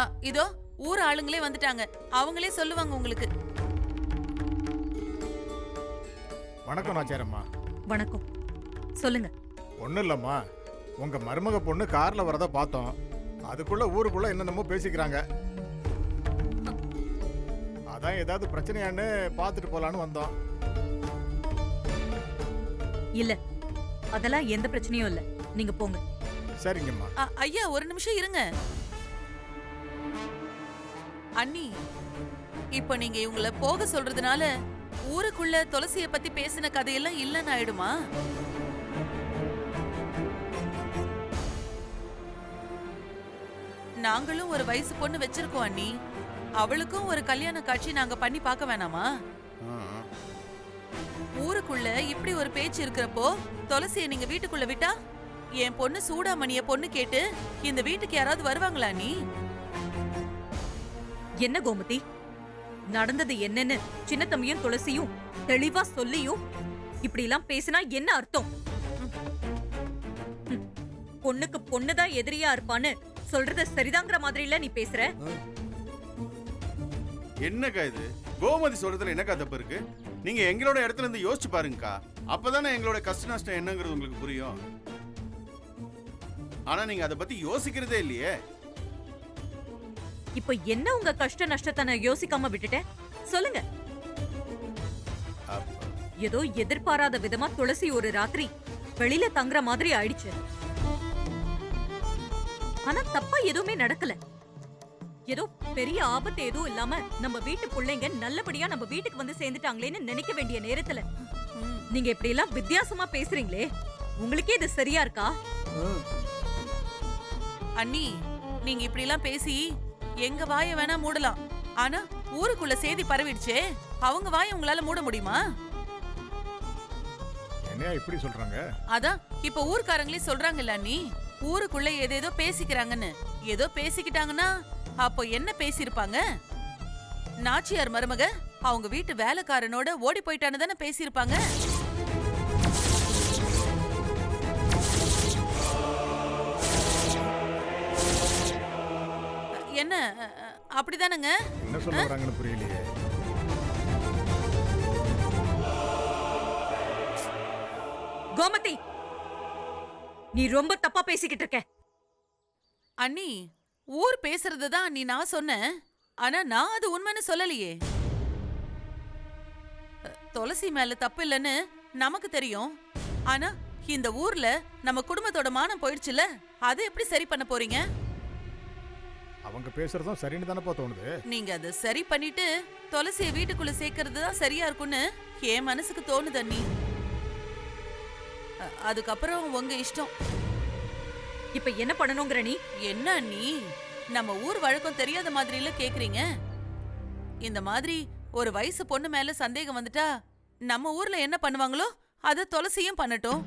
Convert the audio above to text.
ஆ, இதோ ஊர் ஆளுங்களே வந்துட்டாங்க. அவங்களே சொல்லுவாங்க உங்களுக்கு. வணக்கம் நாச்சாரம்மா வணக்கம். சொல்லுங்க. ஒன்றும் இல்லைம்மா. உங்க மருமக பொண்ணு கார்ல வரத பார்த்தோம். அதுக்குள்ள ஊருக்குள்ள என்னென்னமோ பேசிக்கிறாங்க. அதான் ஏதாவது பிரச்சனையான்னு பார்த்துட்டு போலான்னு வந்தோம். இல்ல. அதெல்லாம் எந்த பிரச்சனையும் இல்ல. நீங்க போங்க. சரிங்கம்மா. ஆ, ஐயா ஒரு நிமிஷம் இருங்க. அண்ணி இப்போ நீங்க இவங்கள போக சொல்றதுனால ஊருக்குள்ள துளசிய பத்தி பேசின கதையெல்லாம் இல்லைன்னு ஆயிடுமா? நாங்களும் ஒரு வயசு பொண்ணு வச்சிருக்கோம் அண்ணி. அவளுக்கும் ஒரு கல்யாண காட்சி நாங்க பண்ணி பார்க்க வேணாமா? ஊருக்குள்ள இப்படி ஒரு பேச்சு இருக்கிறப்போ துளசிய நீங்க வீட்டுக்குள்ள விட்டா? என் பொண்ணு சூடாமணிய பொண்ணு கேட்டு இந்த வீட்டுக்கு யாராவது வருவாங்களா நீ என்ன கோமதி? நடந்தது என்னன்னு சின்ன தம்பியும் துளசியும் தெளிவா சொல்லியும் இப்படி எல்லாம் பேசினா என்ன அர்த்தம்? பொண்ணுக்கு பொண்ணுதான் எதிரியா இருப்பான்னு சொல்றது சரிதாங்கிற மாதிரி இல்ல நீ பேசுற? என்னக்கா இது? கோமதி சொல்றதுல என்னக்கா தப்பு இருக்கு? நீங்க எங்களோட இடத்துல இருந்து யோசிச்சு பாருங்கக்கா. அப்பதானே எங்களோட கஷ்ட நஷ்டம் என்னங்கிறது உங்களுக்கு புரியும். ஆனா நீங்க அதை பத்தி யோசிக்கிறதே இல்லையே. இப்ப என்ன உங்க கஷ்ட நஷ்டத்தை நான் யோசிக்காம விட்டுட்டேன் சொல்லுங்க. ஏதோ எதிர்பாராத விதமா துளசி ஒரு ராத்திரி வெளியில தங்குற மாதிரி ஆயிடுச்சு. ஆனா தப்பா எதுவுமே நடக்கல. ஏதோ பெரிய ஆபத்து எதுவும் இல்லாம நம்ம வீட்டு பிள்ளைங்க நல்லபடியா நம்ம வீட்டுக்கு வந்து சேர்ந்துட்டாங்களேன்னு நினைக்க வேண்டிய நேரத்துல நீங்க இப்படி எல்லாம் வித்தியாசமா பேசுறீங்களே உங்களுக்கே இது சரியா இருக்கா? அண்ணி நீங்க இப்படி எல்லாம் பேசி எங்க வாயை வேணா மூடலாம். ஆனா ஊருக்குள்ள செய்தி பரவிடுச்சே. அவங்க வாயை உங்களால மூட முடியுமா? என்னையா இப்படி சொல்றாங்க? அதான் இப்ப ஊர்க்காரங்களே சொல்றாங்கல்ல அண்ணி. ஊருக்குள்ள ஏதேதோ பேசிக்கிறாங்கன்னு. ஏதோ பேசிக்கிட்டாங்கன்னா அப்போ என்ன பேசியிருப்பாங்க? நாச்சியார் மருமக அவங்க வீட்டு வேலைக்காரனோட ஓடி போயிட்டான்னு தானே பேசியிருப்பாங்க? என்ன? அப்படிதானங்க? என்ன சொல்ல வராங்கன்னு புரியலையே. கோமதி நீ ரொம்ப தப்பா பேசிக்கிட்டு இருக்க. அண்ணி ஊர் பேசுறது தான் நீ நான் சொன்னேன். ஆனா நான் அது உண்மைன்னு சொல்லலையே. துளசி மேல தப்பு இல்லைன்னு நமக்கு தெரியும். ஆனா இந்த ஊர்ல நம்ம குடும்பத்தோட மானம் போயிடுச்சுல அதை எப்படி சரி பண்ண போறீங்க? அவங்க பேசுறதும் சரின்னு தானப்பா தோணுது. நீங்க அதை சரி பண்ணிட்டு துளசிய வீட்டுக்குள்ள சேர்க்கறது தான் சரியா இருக்கும்னு என் மனசுக்கு தோணுது அண்ணி. அ, அதுக்கப்புறம் உங்க இஷ்டம். இப்ப என்ன பண்ணணுங்கிற நீ என்ன அண்ணி? நம்ம ஊர் வழக்கம் தெரியாத மாதிரில கேக்குறீங்க. இந்த மாதிரி ஒரு வயசு பொண்ணு மேல சந்தேகம் வந்துட்டா நம்ம ஊர்ல என்ன பண்ணுவாங்களோ அத துளசியும் பண்ணட்டும்.